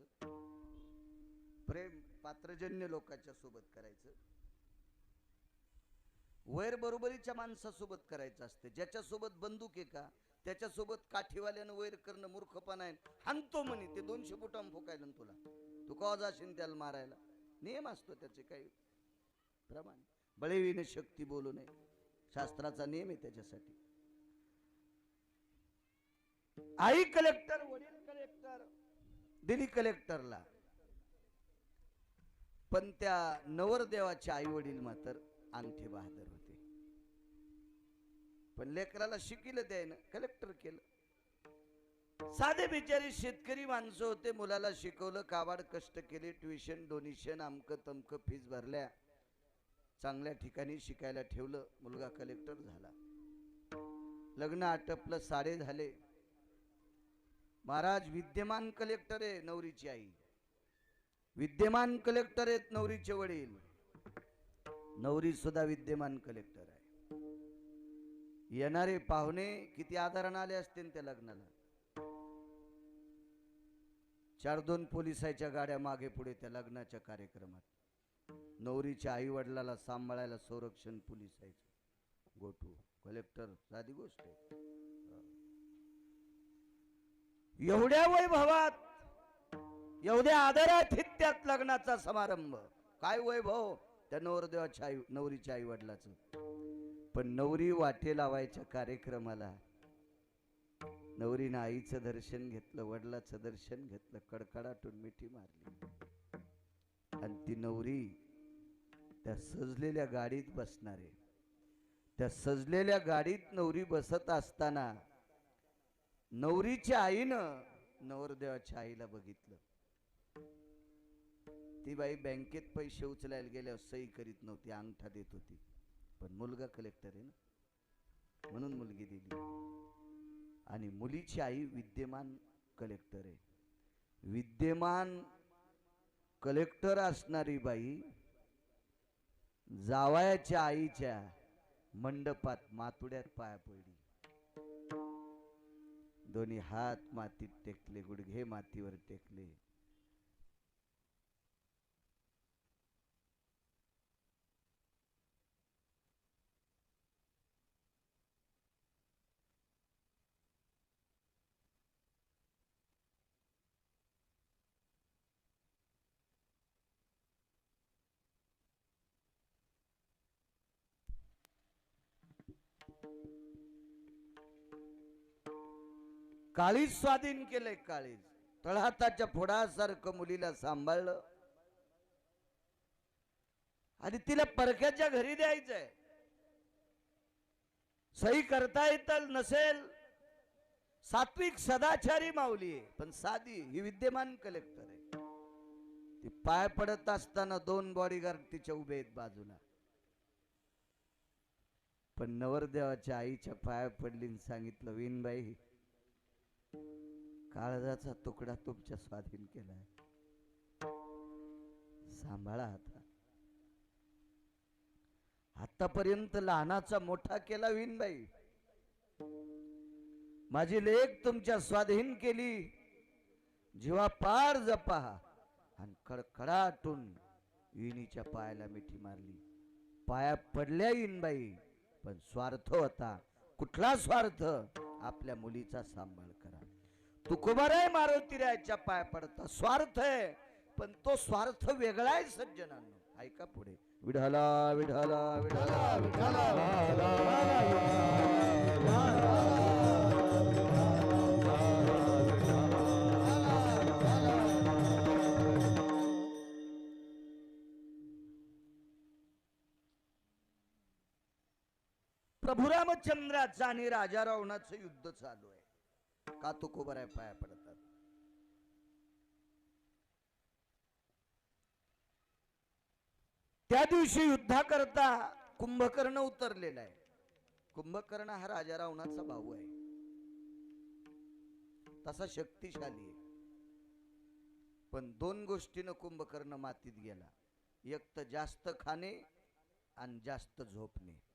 करायचं. प्रेम पात्रजन्य लोकांच्या सोबत करायचं. वैर बरोबरीच्या माणसासोबत करायचं असते. ज्याच्यासोबत बंदूक आहे का त्याच्यासोबत काठीवाल्यानं वैर करणं मूर्खपणा आहे. हाणतो म्हणे ते दोनशे फुटाम फोकायला तुला. तू का जाशील त्याला मारायला? नियम असतो त्याचे काही. प्रमाण. बळेवीने शक्ती बोलू नये. शास्त्राचा नियम आहे त्याच्यासाठी. आई कलेक्टर वडील कलेक्टर दिली कलेक्टरला. पण त्या नवरदेवाचे आई वडील मात्र अंगठे बहादर होते. पण लेकराला शिकिलं द्यायनं कलेक्टर केलं. साधे बिचारी शेतकरी माणसं होते मुलाला शिकवलं काबाड कष्ट केले ट्युशन डोनेशन आमक तमक फीस भरल्या. चांगल्या ठिकाणी शिकायला ठेवलं मुलगा कलेक्टर झाला. लग्न आटपलं साडे झाले. महाराज विद्यमान कलेक्टर आहे नवरीची आई. विद्यमान कलेक्टर आहेत नवरीचे वडील. नवरी सुद्धा विद्यमान कलेक्टर आहे. येणारे पाहुणे किती आदरण आले असतील त्या लग्नाला? चार दोन पोलिसाच्या गाड्या मागे पुढे त्या लग्नाच्या कार्यक्रमात. नवरीच्या आई वडिलाला सांभाळायला संरक्षण पोलिसायचं गोटू कलेक्टर साधी गोष्ट आहे. एवढ्या वैभवात एवढ्या आदरातिथ्यात लग्नाचा समारंभ. काय वैभव त्या नवरदेवाच्या आई नवरीच्या आई वडिलाचं पण नवरी वाटे लावायच्या कार्यक्रमाला नवरीनं आईचं दर्शन घेतलं वडिलाचं दर्शन घेतलं कडकडाटून मिठी मारली. आणि ती नवरी त्या सजलेल्या गाडीत बसणारे. त्या सजलेल्या गाडीत नवरी बसत असताना नवरीच्या आईनं नवरदेवाच्या आईला बघितलं. ती बाई बँकेत पैसे उचलायला गेल्यावर सही करीत नव्हती अंगठा देत होती. पण मुलगा कलेक्टर आहे ना. म्हणून मुलगी दिली. आणि मुलीची आई विद्यमान कलेक्टर आहे. विद्यमान कलेक्टर असणारी बाई जावयाच्या आईच्या मंडपात मातुड्यात पाया पडली. दोन्ही हात मातीत टेकले गुडघे मातीवर टेकले. काळीज स्वाधीन केलंय काळीज. तळहाताच्या फोडासारखं मुलीला सांभाळलं. आणि तिला परक्याच्या घरी द्यायचंय. सही करता येत नसेल. सात्विक सदाचारी माऊली आहे पण साधी ही विद्यमान कलेक्टर आहे. ती पाय पडत असताना दोन बॉडीगार्ड तिच्या उभे आहेत बाजूला. पण नवरदेवाच्या आईच्या पाया पडली सांगितलं विनबाई काळजाचा तुकडा तुमच्या स्वाधीन केलाय. सांभाळा आता. आतापर्यंत लहानाचा मोठा केला विनबाई माझी लेख तुमच्या स्वाधीन केली. जीवा पार जपा. आणि कडकडाटून विणीच्या पायाला मिठी मारली. पाया पडल्या इनबाई पण स्वार्थ होता. कुठला स्वार्थ? आपल्या मुलीचा सांभाळ करा. तुकोबाराय मारुतीरायाच्या पाय पडता स्वार्थ आहे पण तो स्वार्थ वेगळा आहे सज्जनांनो ऐका पुढे विढाला विढाला विढाला विढाला आणि राजा रावणाचं युद्ध चालू आहे का तुकोबाराय पाया पडतात. त्या दिवशी युद्धाकरता कुंभकर्ण उतरलेला आहे. कुंभकर्ण हा राजा रावणाचा भाऊ आहे. तसा शक्तिशाली आहे. पण दोन गोष्टीनं कुंभकर्ण मातीत गेला. एक तर जास्त खाणे आणि जास्त झोपणे.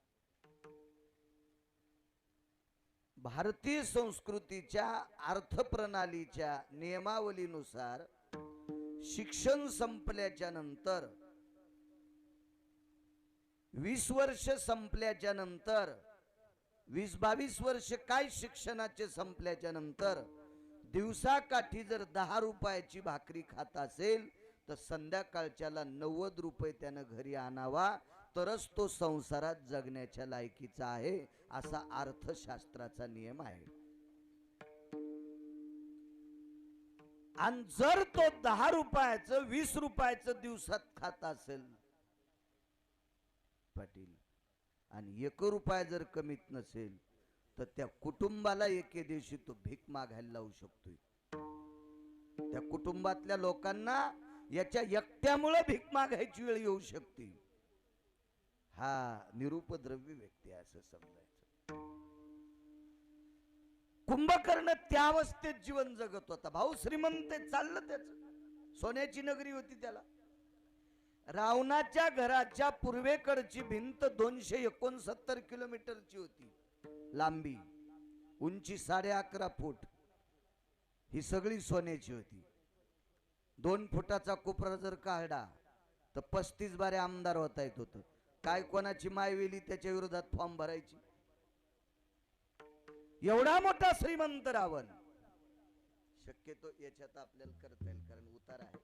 भारतीय संस्कृतीच्या अर्थप्रणालीच्या नियमावलीनुसार शिक्षण संपल्याच्या नंतर वीस वर्ष संपल्याच्या नंतर वीस बावीस वर्ष काय शिक्षणाचे संपल्याच्या नंतर दिवसाकाठी जर दहा रुपयाची भाकरी खात असेल तर संध्याकाळच्याला नव्वद रुपये त्यानं घरी आणावा. तरच तो संसारात जगण्याच्या लायकीचा आहे असा अर्थशास्त्राचा नियम आहे. आणि जर तो दहा रुपयाचं वीस रुपयाचं दिवसात खात असेल पाटील आणि एक रुपया जर कमीत नसेल तर त्या कुटुंबाला एके दिवशी तो भीक मागायला लावू शकतोय. त्या कुटुंबातल्या लोकांना याच्या एकट्यामुळे भीक मागायची वेळ येऊ शकते. हा निरुपद्रव्य व्यक्ती आहे असं समजायचं. कुंभकर्ण त्या अवस्थेत जीवन जगत होता. भाऊ श्रीमंत चाललं त्याच. सोन्याची नगरी होती त्याला. रावणाच्या घराच्या पूर्वेकडची भिंत दोनशे एकोणसत्तर किलोमीटरची होती. लांबी उंची साडे अकरा फूट. ही सगळी सोन्याची होती. दोन फुटाचा कोपरा जर काढा तर पस्तीस बारे आमदार होता येत होतं. काय कोणाची मायवेली त्याच्या विरोधात फॉर्म भरायची? एवढा मोठा श्रीमंत रावण. शक्यतो याच्यात आपल्याला करता येईल कारण उतार आहे.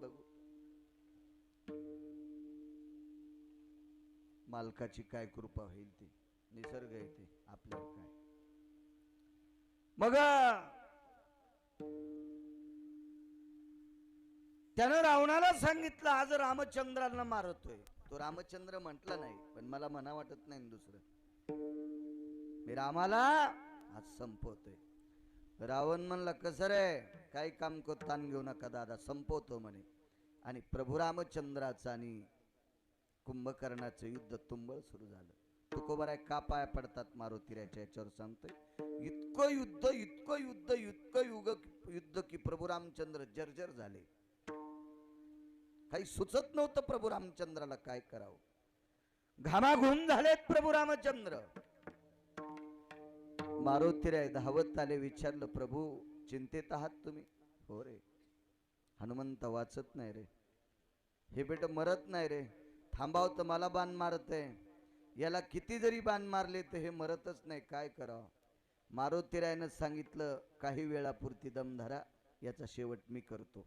बघू. मालकाची काय कृपा होईल ती? निसर्ग आहे ते आपल्यावर काय? मग त्यानं रावणाला सांगितलं आज रामचंद्रांना मारतोय. तो रामचंद्र म्हटला नाही पण मला मना वाटत नाही दुसरं. मी रामाला आज संपवतोय. रावण म्हणला कसं रे? काही काम को ताण घेऊ नका दादा संपवतो म्हणे. आणि प्रभू रामचंद्राचं आणि कुंभकर्णाचं युद्ध तुंबळ सुरू झालं. तुकोबराय का पाया पडतात मारुतीराच्या याच्यावर सांगतोय. इतकं युद्ध इतकं युद्ध इतकं युग युद्ध की प्रभू रामचंद्र जर्जर झाले. काही सुचत नव्हतं प्रभू रामचंद्राला काय करावं. घामाघूम झालेत प्रभू रामचंद्र. मारुतीराय धावत आले विचारलं प्रभू चिंतेत आहात तुम्ही? हो रे. हनुमंत वाचत नाही रे. हे बेट मरत नाही रे. थांबाव तर मला बाण मारत आहे याला किती जरी बाण मारले तर हे मरतच नाही. काय करावं? मारुतीरायनं सांगितलं काही वेळापुरती दम धरा. याचा शेवट मी करतो.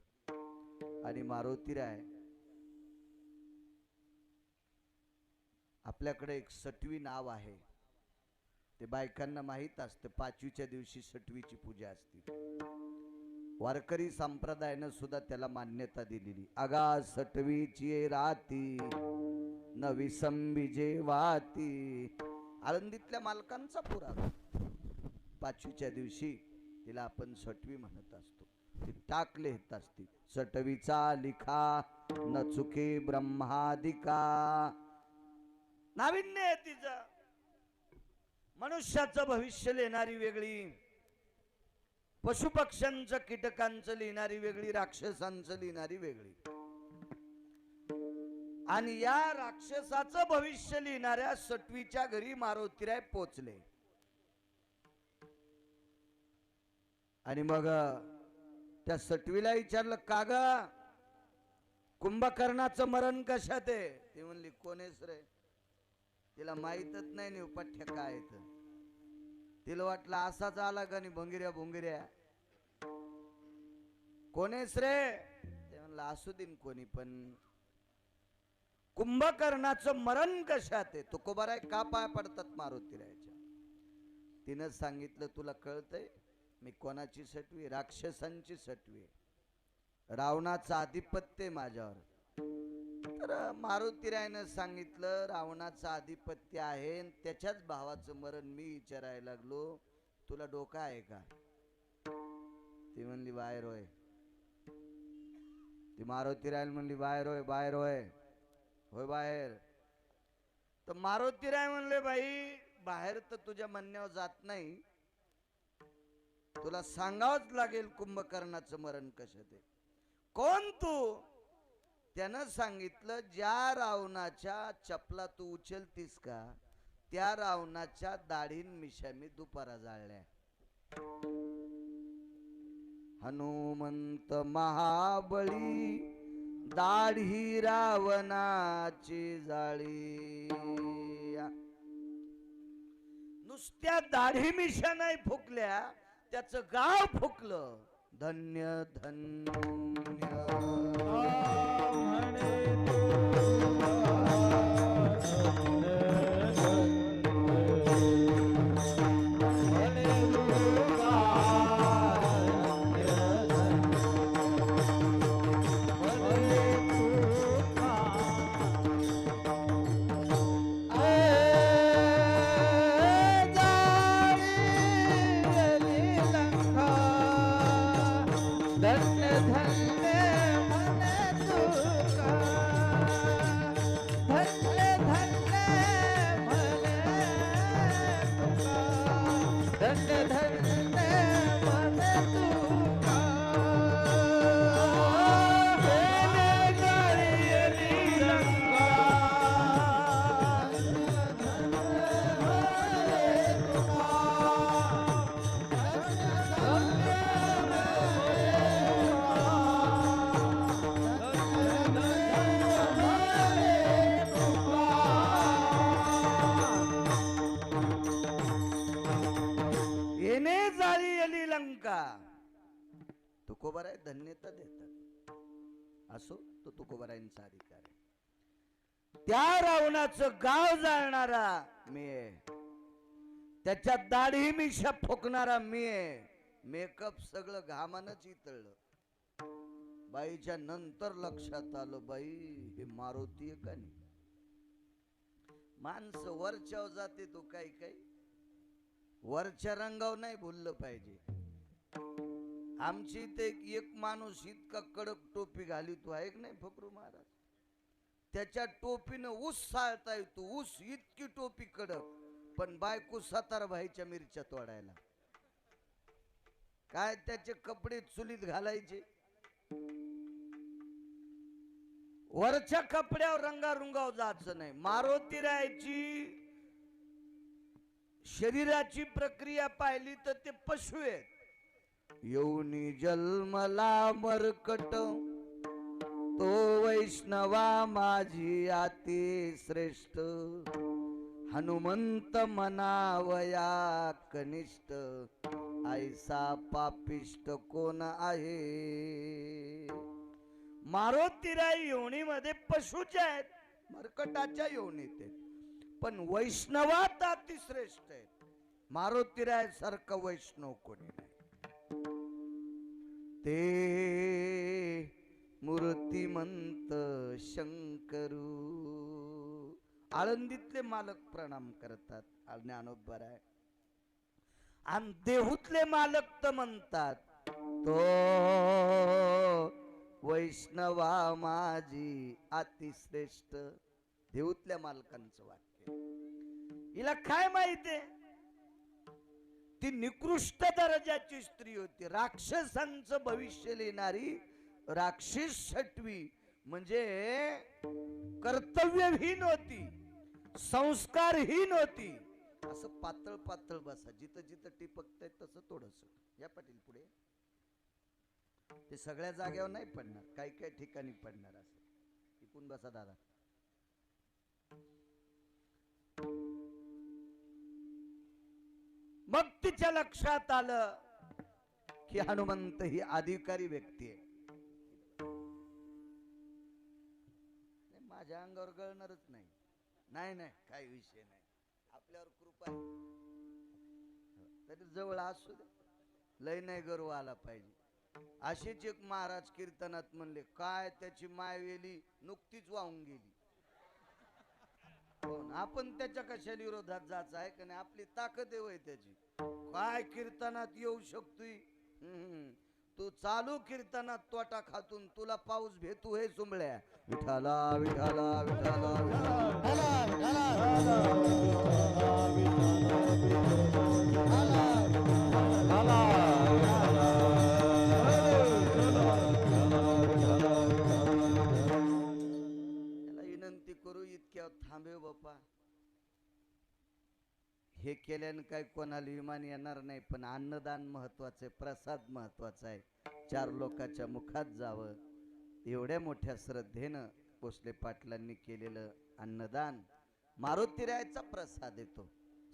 आणि मारुतीराय आपल्याकडे एक सटवी नाव आहे. ते बायकांना माहीत असतं पाचवीच्या दिवशी सटवीची पूजा असते. वारकरी संप्रदायानं सुद्धा त्याला मान्यता दिलेली. अगा सटवीची राती नवी संबीजे वाती आळंदीतल्या मालकांचा पुरावा पाचवीच्या दिवशी तिला आपण सटवी म्हणत असतो. ती टाक लिहित असते. सटवीचा लिखा न चुके ब्रह्मादिका. नाविन्य आहे तिचं. मनुष्याचं भविष्य लिहिणारी वेगळी पशुपक्ष्यांचं कीटकांचं लिहिणारी वेगळी राक्षसांचं लिहिणारी वेगळी. आणि या राक्षसाचं भविष्य लिहिणाऱ्या सटवीच्या घरी मारुतीराय पोचले. आणि मग त्या सटवीला विचारलं का ग? कुंभकर्णाचं मरण कशात आहे? ती म्हणली कोणेच रे. तिला माहीतच नाही नि पठ्य काय तर. तिला वाटलं असाच आला का नाही भोंगिऱ्या भुंगिऱ्या. रे? ते म्हणलं असू देईन कोणी पण कुंभकर्णाचं मरण कशात आहे? तुकोबाराय का पाय पडतात मारुतीरायच्या तिनं सांगितलं तुला कळतंय मी कोणाची सटवी? राक्षसांची सटवी रावणाचं आधिपत्य आहे माझ्यावर. तर मारुतीरायनं सांगितलं रावणाचं आधिपत्य आहे आणि त्याच्याच भावाचं मरण मी विचारायला लागलो. तुला डोका आहे का? ती म्हणली बाहेर होय. ती मारुतीराय म्हणली बाहेर होय बाहेर होय. होय बाहेर. तर मारुतीराय म्हणले बाई बाहेर तर तुझ्या म्हणण्यावर जात नाही. तुला सांगावंच लागेल कुंभकर्णाचं मरण कशात ते कोण तू? त्यानं सांगितलं ज्या रावणाच्या चपला तू उचलतीस का त्या रावणाच्या दाढीन मिशा मी दुपारा जाळल्या. हनुमंत महाबळी दाढी रावणाची जाळी. नुसत्या दाढी मिशा नाही फुकल्या त्याचं गाव फुकलं. धन्य धन्य. धन्य असो तो तुकोबरायांचा अधिकार आहे. त्या रावणाचं गाव जाळणारा मी आहे. त्याच्या दाढी मिशा फुकणारा मी आहे. मेकअप सगळं घामानच इतळलं. बाईच्या नंतर लक्षात आलं बाई हे मारुती आहे का नाही? माणसं वरच्यावर जाते तो काही काही वरच्या रंगावर नाही भुललं पाहिजे. आमची इथे एक- एक माणूस इतका कडक टोपी घालितो आहे की नाही फकरू महाराज. त्याच्या टोपीनं ऊस साळता येतो ऊस इतकी टोपी कडक पण बायको सातारा भाईच्या मिरच्या तोडायला. काय त्याचे कपडे चुलीत घालायचे? वरच्या कपड्यावर रंगारुंगाव जायचं नाही. मारुती राहायची शरीराची प्रक्रिया पाहिली तर ते पशु आहेत. येऊनी जन्मला मरकट. तो वैष्णवा माझी आती श्रेष्ठ. हनुमंत मनावया कनिष्ठ. ऐसा पापिष्ट कोण आहे? मारुतीराय योनीमध्ये पशुच्या आहेत. मरकटाच्या योनीत आहेत. पण वैष्णवात अतिश्रेष्ठ आहेत. मारुतीराय सारखं वैष्णव कोणी नाही. ते मूर्तिमंत शंकरू. आळंदीतले मालक प्रणाम करतात. ज्ञानोबर आहे आणि देहूतले मालक तर म्हणतात तो वैष्णवा माझी अतिश्रेष्ठ. देहूतल्या मालकांचं वाक्य. हिला काय माहितीये ती निकृष्ट दर्जाची स्त्री होती. राक्षसांचं भविष्य लिहिणारी राक्षस सटवी म्हणजे कर्तव्यहीन होती संस्कारहीन होती. असं पातळ पातळ बसा. जिथं जिथं टिपकत तसं थोडस. या पाटील पुढे. ते सगळ्या जाग्यावर नाही पडणार. काही काही ठिकाणी पडणार असं. टिकून बसा दादा. मग तिच्या लक्षात आलं की हनुमंत ही अधिकारी व्यक्ती आहे. नाही, माझ्या अंगावर गळणारच नाही. नाही नाही काही विषय नाही. आपल्यावर कृपा तरी जवळ असू दे. लय नाही गर्व आला पाहिजे. अशीच एक महाराज कीर्तनात म्हणले काय त्याची मायवेली नुकतीच वाहून गेली. आपण त्याच्या कशा विरोधात जायचं? आहे का नाही? आपली ताकद आहे वय त्याची. काय कीर्तनात येऊ शकतोय. तू चालू कीर्तनात तोटा खातून तुला पाऊस भेटू हे सुंबळ्या विठाला विठाला विठाला विठाला. त्याला केल्यानं काय कोणाला विमान येणार नाही पण अन्नदान महत्वाचं आहे प्रसाद महत्त्वाचा आहे. चार लोकांच्या मुखात जावं. एवढ्या मोठ्या श्रद्धेनं भोसले पाटलांनी केलेलं अन्नदान मारुतीरायाचा प्रसाद येतो.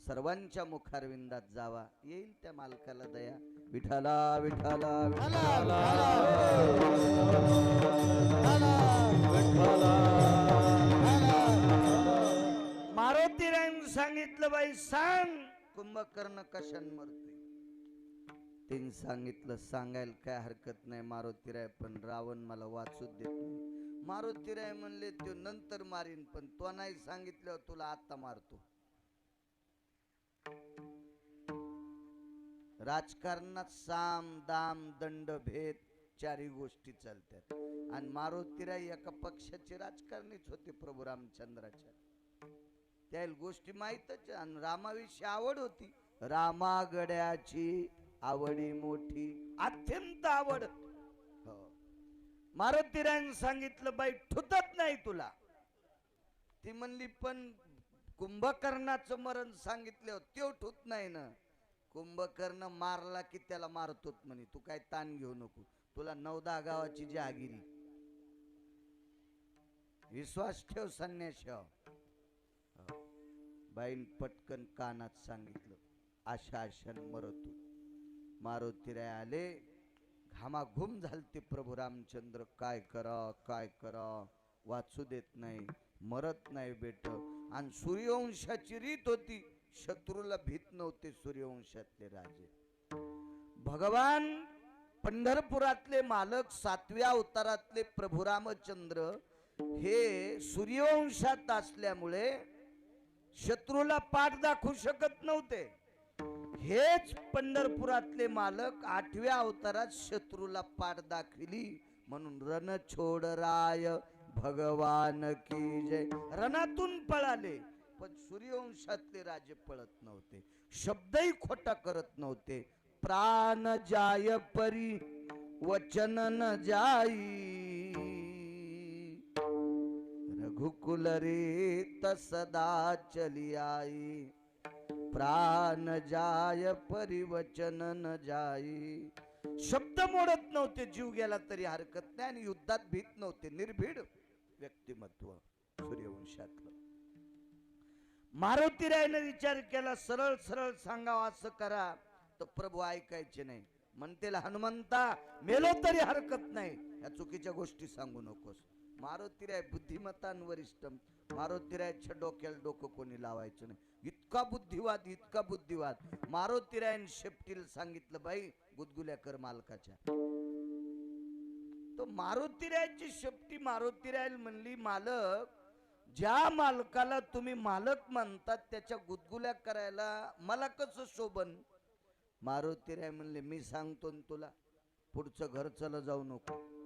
सर्वांच्या मुखारविंदात जावा. येईल त्या मालकाला दया. विठाला विठाला विठाला मारुतीरायन सांगितलं बाई सांग. कुंभकर्ण कशान मरते तीन सांगितलं सांगायला काय हरकत नाही मारुतीराय पण रावण मला वाचू देत नाही. मारुतीराय म्हणले तो नंतर मारीन पण तो नाही सांगितलं तुला आता मारतो. राजकारणात साम दाम दंड भेद चारही गोष्टी चालतात आणि मारुतीराय एका पक्षाचे राजकारणीच होते प्रभू रामचंद्राच्या. त्या गोष्टी माहीतच आणि रामाविषयी आवड होती. रामागड्याची आवडी मोठी अत्यंत आवड. हो. मारुतीरायन सांगितलं बाई ठुतत नाही तुला. ती म्हणली पण कुंभकर्णाचं मरण सांगितलं त्यो ठुत नाही ना. कुंभकर्ण मारला की त्याला मारतोत म्हणे. तू काय ताण घेऊ नको. तुला नवदा गावाची जहागिरी विश्वास ठेव संन्यास हो. बाईल पटकन कानात सांगितलं आशा आशान मरतो मारुतीराय आले घामाघूम झालते प्रभू रामचंद्र काय करा काय करा? वाचू देत नाही मरत नाही बेट. आणि सूर्यवंशाची रीत होती शत्रूला भीत नव्हते सूर्यवंशातले राजे. भगवान पंढरपुरातले मालक सातव्या अवतारातले प्रभू रामचंद्र हे सूर्यवंशात असल्यामुळे शत्रूला पाठ दाखवू शकत नव्हते. हेच पंढरपुरातले मालक आठव्या अवतारात शत्रूला पाठ दाखविली. म्हणून रणछोड राय भगवान की जय. रणातून पळाले पण सूर्यवंशातले राजे पळत नव्हते. शब्दही खोटा करत नव्हते. प्राण जाय परी वचन न जाई. घुकुल रे सदा चली आई प्राण जाय परिवचन न जाई। शब्द मोडत नव्हते जीव गेला तरी हरकत नाही आणि युद्धात भीत नव्हते निर्भीड व्यक्तिमत्व सूर्यवंशातलं. मारुती रायनं विचार केला सरळ सरळ सांगावं असं करा. तर प्रभू ऐकायचे नाही. म्हणते हनुमंता मेलो तरी हरकत नाही. या चुकीच्या गोष्टी सांगू नकोस. मारुतीराय बुद्धिमत्तान वरिष्ठ मारुतीरायच्या डोक्याला डोकं कोणी लावायचं नाही. इतका बुद्धिवाद इतका बुद्धिवाद. मारुतीरायन शेपटीला सांगितलं बाई गुदगुल्या कर मालकाच्या. तो मारुतीरायची शेपटी मारुतीरायल म्हणली मालक ज्या मालकाला तुम्ही मालक म्हणतात त्याच्या गुदगुल्या करायला मला कसं शोभन? मारुतीराय म्हणले मी सांगतो तुला. पुढचं घर चला जाऊ नको.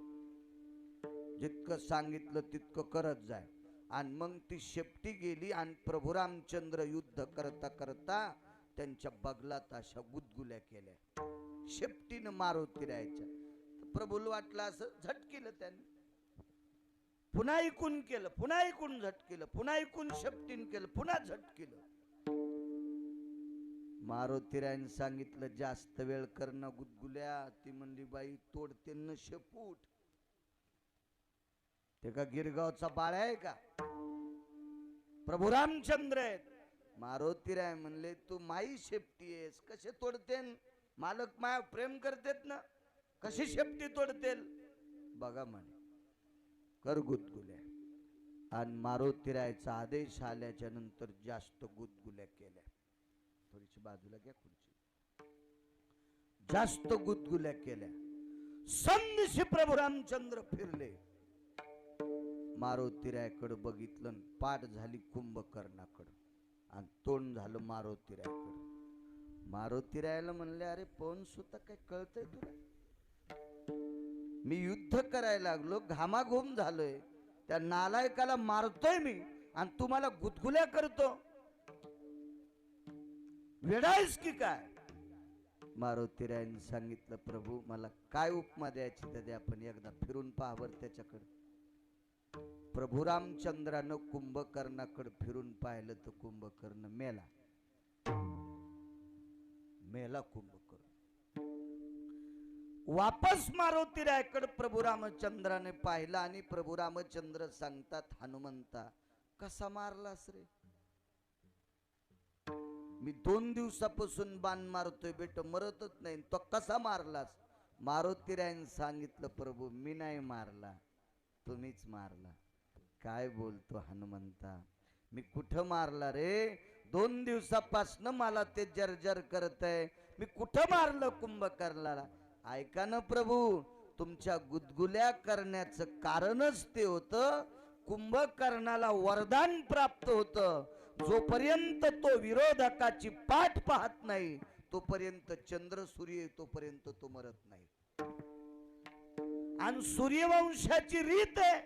जितकं सांगितलं तितकं करत जाय. आणि मग ती शेपटी गेली आणि प्रभू रामचंद्र युद्ध करता करता त्यांच्या बगलात अशा गुदगुल्या केल्या. शेपटीनं मारुतीरायच्या प्रभूला वाटलं असं झटकेलं त्यांनी. पुन्हा ऐकून केलं पुन्हा ऐकून झटकेलं पुन्हा ऐकून शेपटीन केलं पुन्हा झटकेलं. मारुतीरायन सांगितलं जास्त वेळ करणं गुदगुल्या. ती म्हणली बाई तोडते न शेपूट ते का गिरगावचा बाळ आहे का? प्रभू रामचंद्र आहेत. मारुतीराय म्हणले तू माई शेपटी आहेस कसे तोडते मालक माया प्रेम करतेत ना कशी शेपटी तोडतेल? बघा म्हणे कर गुदगुल्या आणि मारुतीरायचा आदेश आल्याच्यानंतर जास्त गुदगुल्या केल्या. थोडीशी बाजूला घ्या खुर्ची. जास्त गुदगुल्या केल्या. संदेशी प्रभू रामचंद्र फिरले. मारुतीरायकडे बघितलं पाठ झाली कुंभकर्णाकडं. आणि तोंड झालं मारुतीरायकडं. मारुतीरायला म्हणले अरे पण सुद्धा काय कळतंय तुला? मी युद्ध करायला लागलो घामाघूम झालोय. त्या नालायकाला मारतोय मी आणि तुम्हाला गुदगुल्या करतो. वेडायस की काय? मारुतीरायने सांगितलं प्रभू मला काय उपमा द्यायची तर द्या आपण एकदा फिरून पाहावर त्याच्याकडे. प्रभू रामचंद्रानं कुंभकर्णाकडे फिरून पाहिलं तर कुंभकर्ण मेला. मेला कुंभकर्ण. वापस मारुती रायकड प्रभू रामचंद्राने पाहिला आणि प्रभू रामचंद्र सांगतात हनुमंता कसा मारलास रे? मी दोन दिवसापासून बाण मारतोय बेट मरतच नाही. तो कसा मारलास? मारुती रायन सांगितलं प्रभू मी नाही मारला. तुम्हीच मारला. काय बोलतो हनुमंता? मी कुठं मारला रे? दोन दिवसापासनं मला ते जर्जर करत आहे मी कुठं मारलं कुंभकर्णाला? ऐका ना प्रभू तुमच्या गुदगुल्या करण्याचं कारणच ते होतं. कुंभकर्णाला वरदान प्राप्त होतं. जोपर्यंत तो विरोधकाची पाठ पाहत नाही तोपर्यंत चंद्र सूर्य तोपर्यंत तो मरत नाही. आणि सूर्यवंशाची रीत आहे.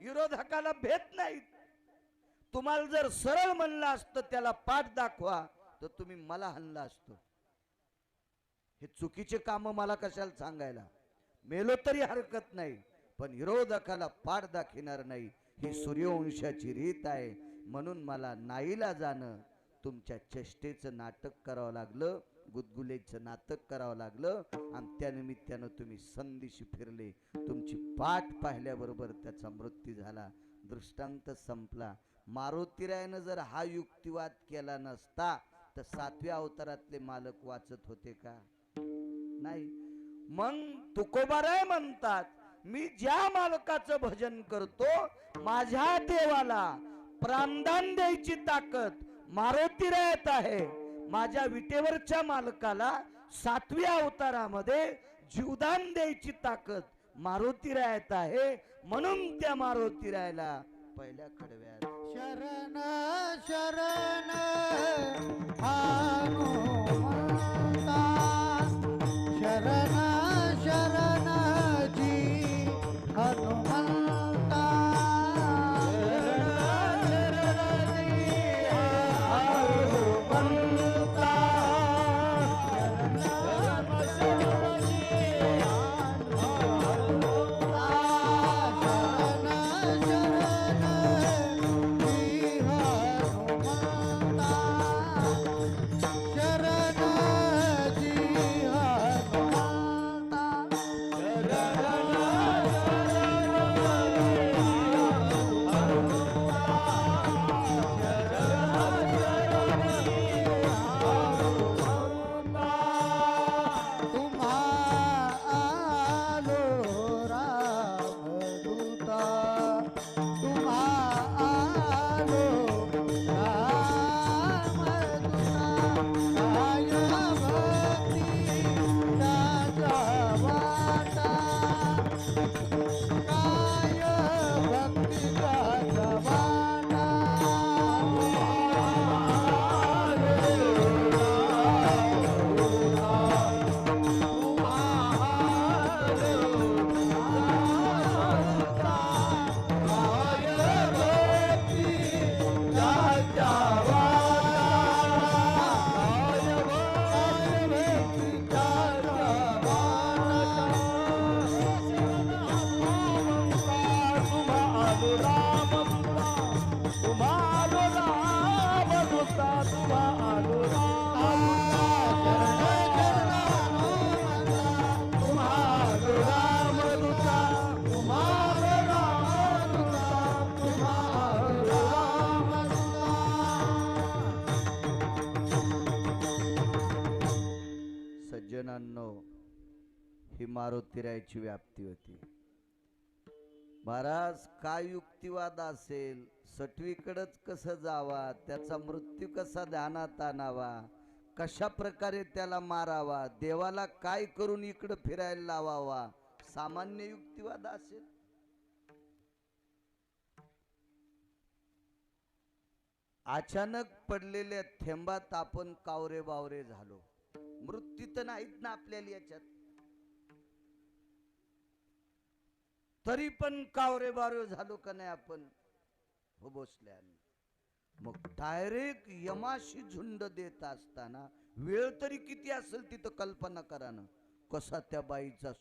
विरोधकाला भेट नाही तुम्हाला जर सरळ म्हणलं असतं त्याला पाठ दाखवा तर तुम्ही मला हल्ला असतो. हे चुकीचे काम मला कशाला सांगायला? मेलो तरी हरकत नाही पण विरोधकाला पाठ दाखविणार नाही. ही सूर्यवंशाची रीत आहे. म्हणून मला नाईला जाणं तुमच्या चेष्टेचं नाटक करावं लागलं. गुदगुलेचं नाटक करावं लागलं आणि त्यानिमित्तानं तुम्ही संदिशी फिरले. तुमची पाठ पाहिल्याबरोबर त्याचा मृत्यू झाला. दृष्टांत संपला. मारुतीरायनं जर हा युक्तिवाद केला नसता तर सातव्या अवतारातले मालक वाचत होते का? नाही. मग तुकोबाराय म्हणतात मी ज्या मालकाचं भजन करतो माझ्या देवाला प्राणदान द्यायची ताकद मारुतीरायात आहे. माझ्या विटेवरच्या मालकाला सातव्या अवतारामध्ये जीवदान द्यायची ताकद मारुती रायत आहे. म्हणून त्या मारुती रायला पहिल्या कडव्यात शरण शरण ही मारुतीरायची व्याप्ती होती. महाराज काय युक्तिवाद असेल? सटवीकडंच कसं जावा? त्याचा मृत्यू कसा ध्यानात आणावा? कशा प्रकारे त्याला मारावा? देवाला काय करून इकडं फिरायला लावावा? सामान्य युक्तिवाद असेल. अचानक पडलेल्या थेंबात आपण कावरे बावरे झालो. मृत्यू तर नाहीत ना आपल्याला याच्यात. तरी पण कावरे बावरे झालो का नाही आपण? हो बसल्याने मग डायरेक्ट यमाशी झुंड देत असताना वेळ तरी किती असेल तिथं कल्पना करा ना. कसा त्या बाईचा